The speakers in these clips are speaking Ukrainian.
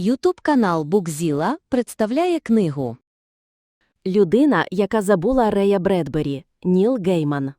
Ютуб канал Букзіла представляє книгу Людина, яка забула Рея Бредбері, Ніл Гейман.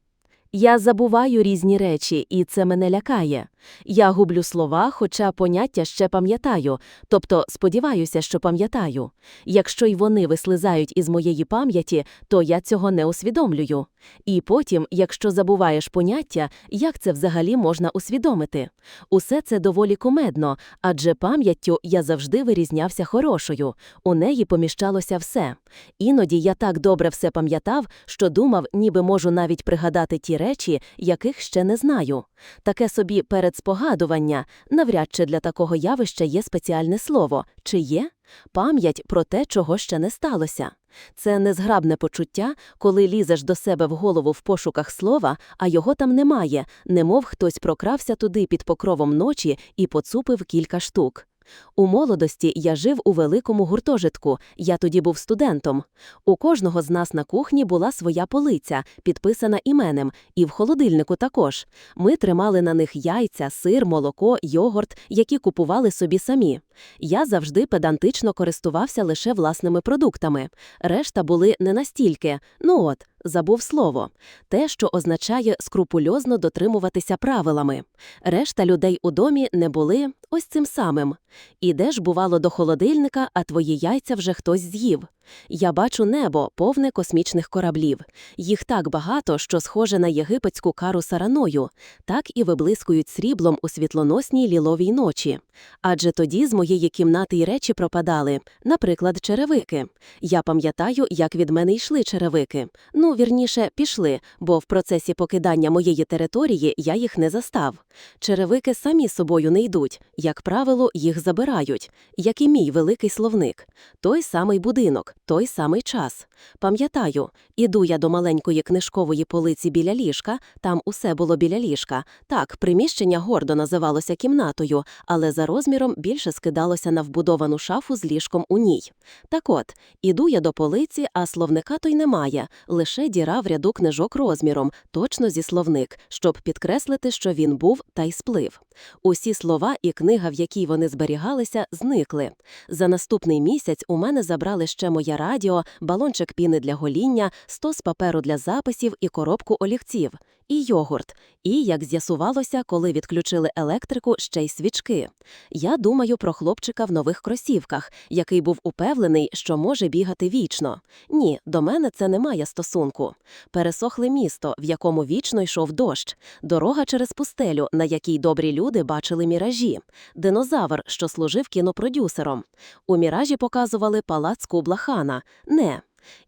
Я забуваю різні речі, і це мене лякає. Я гублю слова, хоча поняття ще пам'ятаю, тобто сподіваюся, що пам'ятаю. Якщо й вони вислизають із моєї пам'яті, то я цього не усвідомлюю. І потім, якщо забуваєш поняття, як це взагалі можна усвідомити? Усе це доволі кумедно, адже пам'яттю я завжди вирізнявся хорошою, у неї поміщалося все. Іноді я так добре все пам'ятав, що думав, ніби можу навіть пригадати ті речі, яких ще не знаю. Таке собі передспогадування, навряд чи для такого явища є спеціальне слово, чи є? Пам'ять про те, чого ще не сталося. Це незграбне почуття, коли лізеш до себе в голову в пошуках слова, а його там немає, немов хтось прокрався туди під покровом ночі і поцупив кілька штук. У молодості я жив у великому гуртожитку, я тоді був студентом. У кожного з нас на кухні була своя полиця, підписана іменем, і в холодильнику також. Ми тримали на них яйця, сир, молоко, йогурт, які купували собі самі. Я завжди педантично користувався лише власними продуктами. Решта були не настільки. Ну от, забув слово. Те, що означає скрупульозно дотримуватися правилами. Решта людей у домі не були ось цим самим. Ідеш, бувало, до холодильника, а твої яйця вже хтось з'їв. Я бачу небо, повне космічних кораблів. Їх так багато, що схоже на єгипетську кару сараною, так і виблискують сріблом у світлоносній ліловій ночі. Адже тоді з моєї кімнати й речі пропадали, наприклад, черевики. Я пам'ятаю, як від мене йшли черевики. Ну, вірніше, пішли, бо в процесі покидання моєї території я їх не застав. Черевики самі собою не йдуть, як правило, їх забирають, як і мій великий словник. Той самий будинок, той самий час. Пам'ятаю, іду я до маленької книжкової полиці біля ліжка, там усе було біля ліжка. Так, приміщення гордо називалося кімнатою, але за розміром більше скидалося на вбудовану шафу з ліжком у ній. Так от, іду я до полиці, а словника то й немає, лише діра в ряду книжок розміром, точно зі словник, щоб підкреслити, що він був та й сплив. Усі слова і книга, в якій вони зберігалися, зникли. За наступний місяць у мене забрали ще моє радіо, балончик піни для гоління, стос паперу для записів і коробку олівців, і йогурт. І, як з'ясувалося, коли відключили електрику, ще й свічки. Я думаю про хлопчика в нових кросівках, який був упевнений, що може бігати вічно. Ні, до мене це не має стосунку. Пересохле місто, в якому вічно йшов дощ, дорога через пустелю, на якій добрі люди бачили міражі, динозавр, що служив кінопродюсером. У міражі показували палац Кубла Хана. Не.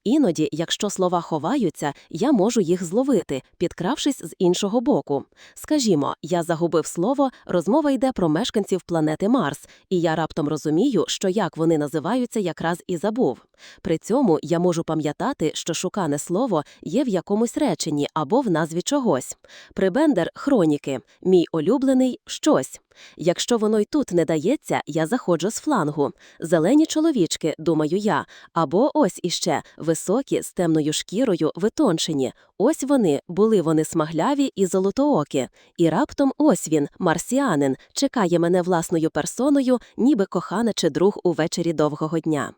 Іноді, якщо слова ховаються, я можу їх зловити, підкравшись з іншого боку. Скажімо, я загубив слово, розмова йде про мешканців планети Марс, і я раптом розумію, що як вони називаються, якраз і забув. При цьому я можу пам'ятати, що шукане слово є в якомусь реченні або в назві чогось. Прибендер хроніки, мій улюблений щось. Якщо воно й тут не дається, я заходжу з флангу. Зелені чоловічки, думаю я, або ось іще високі з темною шкірою, витончені. Ось вони, були вони смагляві і золотоокі. І раптом ось він, марсіанин, чекає мене власною персоною, ніби кохана чи друг увечері довгого дня.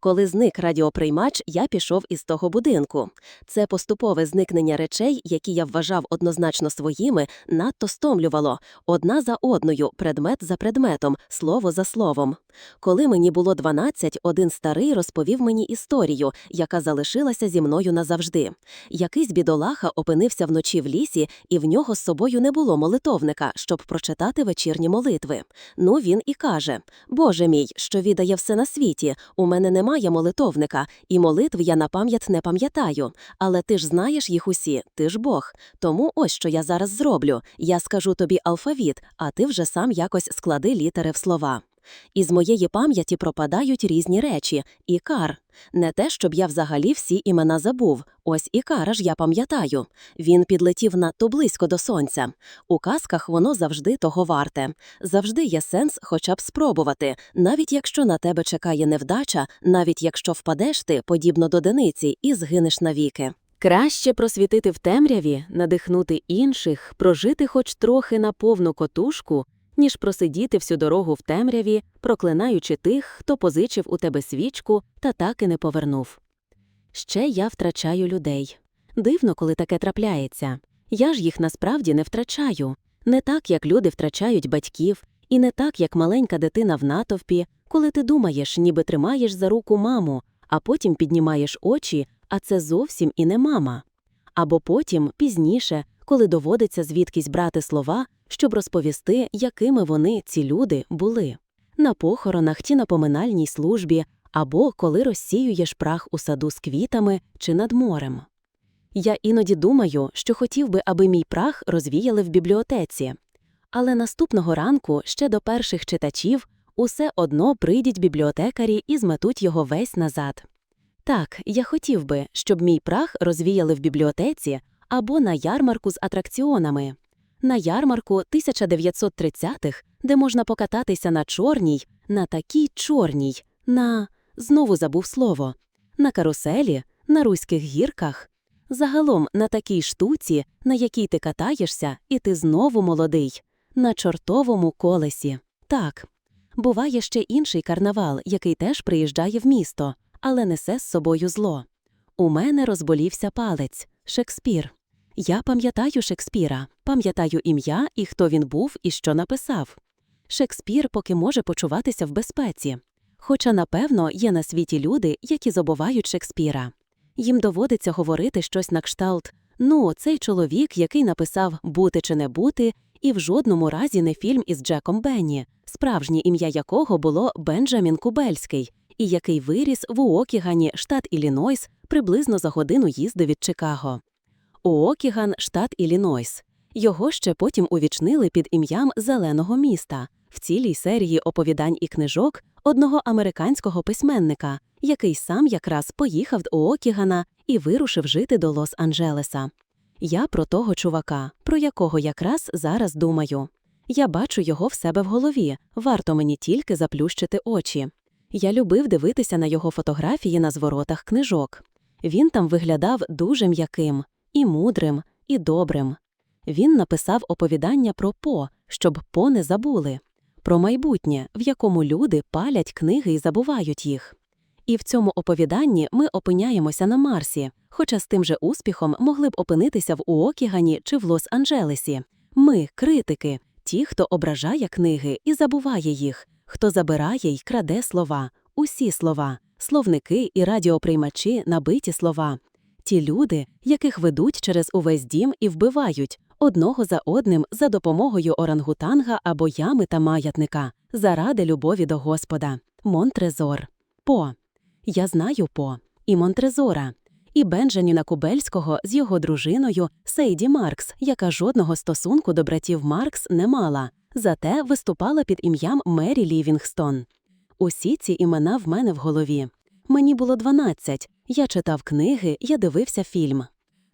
Коли зник радіоприймач, я пішов із того будинку. Це поступове зникнення речей, які я вважав однозначно своїми, надто стомлювало одна за одною, предмет за предметом, слово за словом. Коли мені було 12, один старий розповів мені історію, яка залишилася зі мною назавжди. Якийсь бідолаха опинився вночі в лісі, і в нього з собою не було молитовника, щоб прочитати вечірні молитви. Ну він і каже: Боже мій, що відає все на світі, у мене немає молитовника, і молитв я на пам'ять не пам'ятаю. Але ти ж знаєш їх усі, ти ж Бог. Тому ось що я зараз зроблю. Я скажу тобі алфавіт, а ти вже сам якось склади літери в слова. Із моєї пам'яті пропадають різні речі, ікар. Не те, щоб я взагалі всі імена забув. Ось ікара ж я пам'ятаю. Він підлетів надто близько до сонця. У казках воно завжди того варте. Завжди є сенс хоча б спробувати, навіть якщо на тебе чекає невдача, навіть якщо впадеш ти, подібно до диниці, і згинеш навіки. Краще просвітити в темряві, надихнути інших, прожити хоч трохи на повну котушку, ніж просидіти всю дорогу в темряві, проклинаючи тих, хто позичив у тебе свічку та так і не повернув. Ще я втрачаю людей. Дивно, коли таке трапляється. Я ж їх насправді не втрачаю. Не так, як люди втрачають батьків, і не так, як маленька дитина в натовпі, коли ти думаєш, ніби тримаєш за руку маму, а потім піднімаєш очі, а це зовсім і не мама. Або потім, пізніше, коли доводиться звідкись брати слова, щоб розповісти, якими вони, ці люди, були. На похоронах чи на поминальній службі, або коли розсіюєш прах у саду з квітами чи над морем. Я іноді думаю, що хотів би, аби мій прах розвіяли в бібліотеці. Але наступного ранку, ще до перших читачів, усе одно прийдуть бібліотекарі і зметуть його весь назад. Так, я хотів би, щоб мій прах розвіяли в бібліотеці або на ярмарку з атракціонами. На ярмарку 1930-х, де можна покататися на чорній, на такій чорній, на знову забув слово, на каруселі, на руських гірках. Загалом на такій штуці, на якій ти катаєшся, і ти знову молодий, на чортовому колесі. Так. Буває ще інший карнавал, який теж приїжджає в місто, але несе з собою зло. У мене розболівся палець Шекспір. Я пам'ятаю Шекспіра, пам'ятаю ім'я і хто він був і що написав. Шекспір поки може почуватися в безпеці. Хоча, напевно, є на світі люди, які забувають Шекспіра. Їм доводиться говорити щось на кшталт ну, цей чоловік, який написав бути чи не бути, і в жодному разі не фільм із Джеком Бенні, справжнє ім'я якого було Бенджамін Кубельський, і який виріс в Уокігані, штат Іллінойс, приблизно за годину їзди від Чикаго. Уокіган, штат Іллінойс. Його ще потім увічнили під ім'ям Зеленого міста в цілій серії оповідань і книжок одного американського письменника, який сам якраз поїхав до Уокігана і вирушив жити до Лос-Анджелеса. Я про того чувака, про якого якраз зараз думаю. Я бачу його в себе в голові, варто мені тільки заплющити очі. Я любив дивитися на його фотографії на зворотах книжок. Він там виглядав дуже м'яким, і мудрим, і добрим. Він написав оповідання про По, щоб По не забули, про майбутнє, в якому люди палять книги і забувають їх. І в цьому оповіданні ми опиняємося на Марсі, хоча з тим же успіхом могли б опинитися в Уокігані чи в Лос-Анджелесі. Ми, критики, ті, хто ображає книги і забуває їх, хто забирає й краде слова, усі слова, словники і радіоприймачі набиті слова. Ті люди, яких ведуть через увесь дім і вбивають одного за одним за допомогою орангутанга або ями та маятника, заради любові до Господа. Монтрезор. По. Я знаю По. І Монтрезора. І Бенджаміна Кубельського з його дружиною Сейді Маркс, яка жодного стосунку до братів Маркс не мала, зате виступала під ім'ям Мері Лівінгстон. Усі ці імена в мене в голові. Мені було 12, я читав книги, я дивився фільм.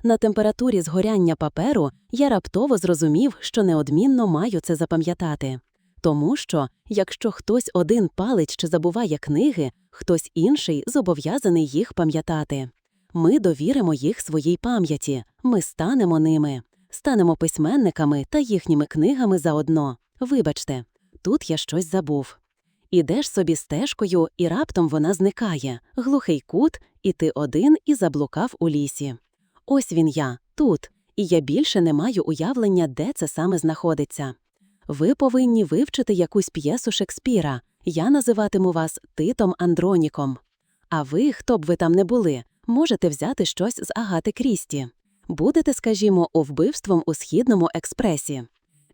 На температурі згоряння паперу я раптово зрозумів, що неодмінно маю це запам'ятати. Тому що, якщо хтось один палить чи забуває книги, хтось інший зобов'язаний їх пам'ятати. Ми довіримо їх своїй пам'яті, ми станемо ними, станемо письменниками та їхніми книгами заодно. Вибачте, тут я щось забув. Ідеш собі стежкою, і раптом вона зникає, глухий кут, і ти один і заблукав у лісі. Ось він я, тут, і я більше не маю уявлення, де це саме знаходиться. Ви повинні вивчити якусь п'єсу Шекспіра. Я називатиму вас Титом Андроніком. А ви, хто б ви там не були, можете взяти щось з Агати Крісті. Будете, скажімо, у вбивством у східному експресі.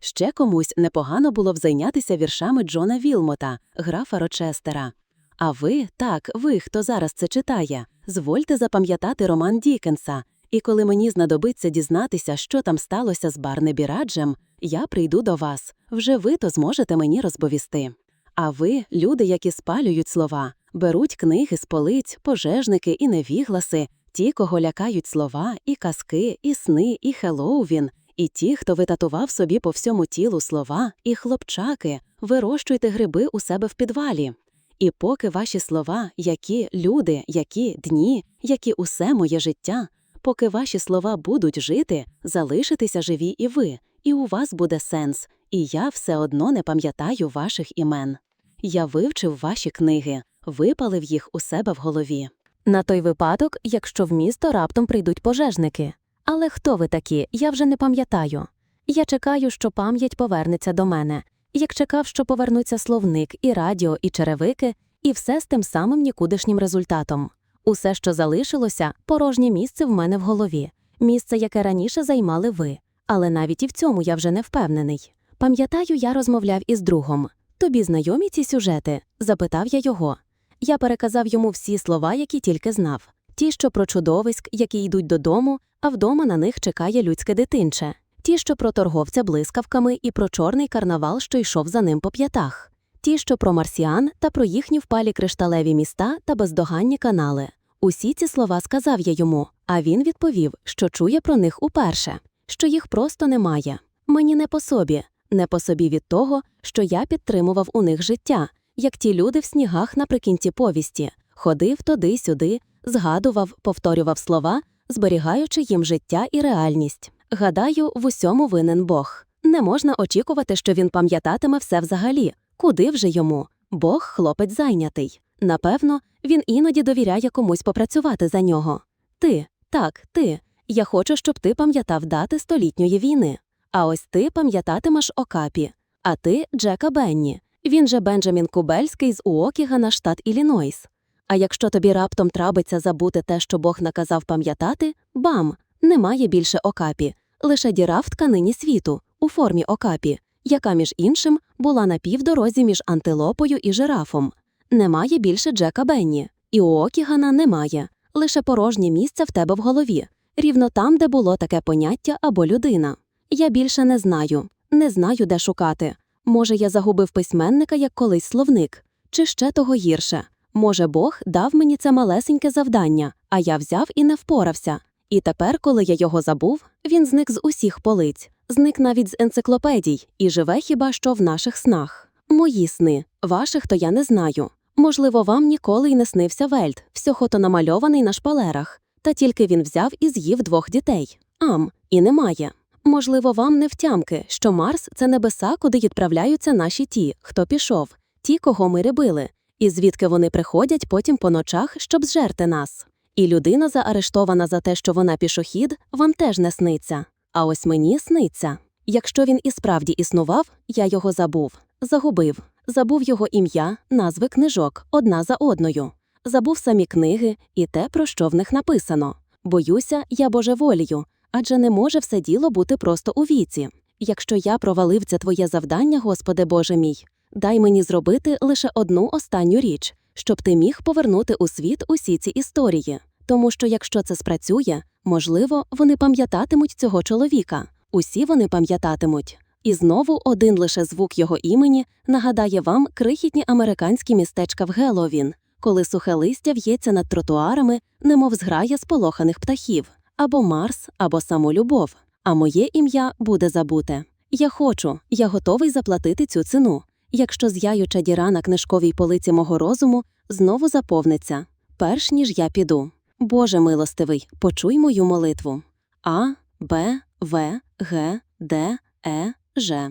Ще комусь непогано було б зайнятися віршами Джона Вілмота, графа Рочестера. А ви, так, ви, хто зараз це читає, звольте запам'ятати роман Дікенса, і коли мені знадобиться дізнатися, що там сталося з Барнебі Раджем, я прийду до вас. Вже ви то зможете мені розповісти. А ви, люди, які спалюють слова, беруть книги з полиць, пожежники і невігласи, ті, кого лякають слова, і казки, і сни, і Хеллоуін, і ті, хто витатував собі по всьому тілу слова, і хлопчаки, вирощуйте гриби у себе в підвалі. І поки ваші слова, які люди, які дні, які усе моє життя, поки ваші слова будуть жити, залишитеся живі і ви, і у вас буде сенс, і я все одно не пам'ятаю ваших імен. Я вивчив ваші книги, випалив їх у себе в голові. На той випадок, якщо в місто раптом прийдуть пожежники. Але хто ви такі, я вже не пам'ятаю. Я чекаю, що пам'ять повернеться до мене, як чекав, що повернуться словник, і радіо, і черевики, і все з тим самим нікудишнім результатом. Усе, що залишилося, порожнє місце в мене в голові, місце, яке раніше займали ви. Але навіть і в цьому я вже не впевнений. Пам'ятаю, я розмовляв із другом. Тобі знайомі ці сюжети? запитав я його. Я переказав йому всі слова, які тільки знав. Ті, що про чудовиськ, які йдуть додому, а вдома на них чекає людське дитинче. Ті, що про торговця блискавками і про чорний карнавал, що йшов за ним по п'ятах. Ті, що про марсіан та про їхні впалі кришталеві міста та бездоганні канали. Усі ці слова сказав я йому, а він відповів, що чує про них уперше, що їх просто немає. Мені не по собі, не по собі від того, що я підтримував у них життя, як ті люди в снігах наприкінці повісті, ходив туди-сюди, згадував, повторював слова, зберігаючи їм життя і реальність. Гадаю, в усьому винен Бог. Не можна очікувати, що він пам'ятатиме все взагалі. Куди вже йому? Бог хлопець зайнятий. Напевно, він іноді довіряє комусь попрацювати за нього. Ти, так, ти. Я хочу, щоб ти пам'ятав дати столітньої війни. А ось ти пам'ятатимеш Окапі, а ти Джека Бенні. Він же Бенджамін Кубельський з Уокігана, штат Іллінойс. А якщо тобі раптом трабиться забути те, що Бог наказав пам'ятати, бам! Немає більше Окапі, лише діра в тканині світу, у формі Окапі, яка, між іншим, була на півдорозі між антилопою і жирафом. Немає більше Джека Бенні, і Уокігана немає, лише порожнє місце в тебе в голові, рівно там, де було таке поняття або людина. Я більше не знаю, не знаю, де шукати. Може, я загубив письменника як колись словник, чи ще того гірше. Може, Бог дав мені це малесеньке завдання, а я взяв і не впорався. І тепер, коли я його забув, він зник з усіх полиць, зник навіть з енциклопедій і живе хіба що в наших снах. Мої сни, ваших то я не знаю. Можливо, вам ніколи й не снився Вельт, всього то намальований на шпалерах, та тільки він взяв і з'їв двох дітей. Ам, і немає. Можливо, вам не втямки, що Марс це небеса, куди відправляються наші ті, хто пішов, ті, кого ми рибили, і звідки вони приходять потім по ночах, щоб зжерти нас. І людина заарештована за те, що вона пішохід, вам теж не сниться. А ось мені сниться. Якщо він і справді існував, я його забув, загубив, забув його ім'я, назви книжок одна за одною, забув самі книги і те, про що в них написано. Боюся, я божеволію, адже не може все діло бути просто у віці. Якщо я провалив це твоє завдання, Господи Боже мій, дай мені зробити лише одну останню річ, щоб ти міг повернути у світ усі ці історії. Тому що якщо це спрацює, можливо, вони пам'ятатимуть цього чоловіка, усі вони пам'ятатимуть. І знову один лише звук його імені нагадає вам крихітні американські містечка в Геловін, коли сухе листя в'ється над тротуарами, немов зграя сполоханих птахів, або Марс, або саму любов. А моє ім'я буде забуте. Я хочу, я готовий заплатити цю ціну, якщо зяюча діра на книжковій полиці мого розуму знову заповниться, перш ніж я піду. Боже милостивий, почуй мою молитву. А, Б, В, Г, Д, Е, Ж.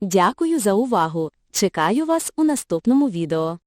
Дякую за увагу. Чекаю вас у наступному відео.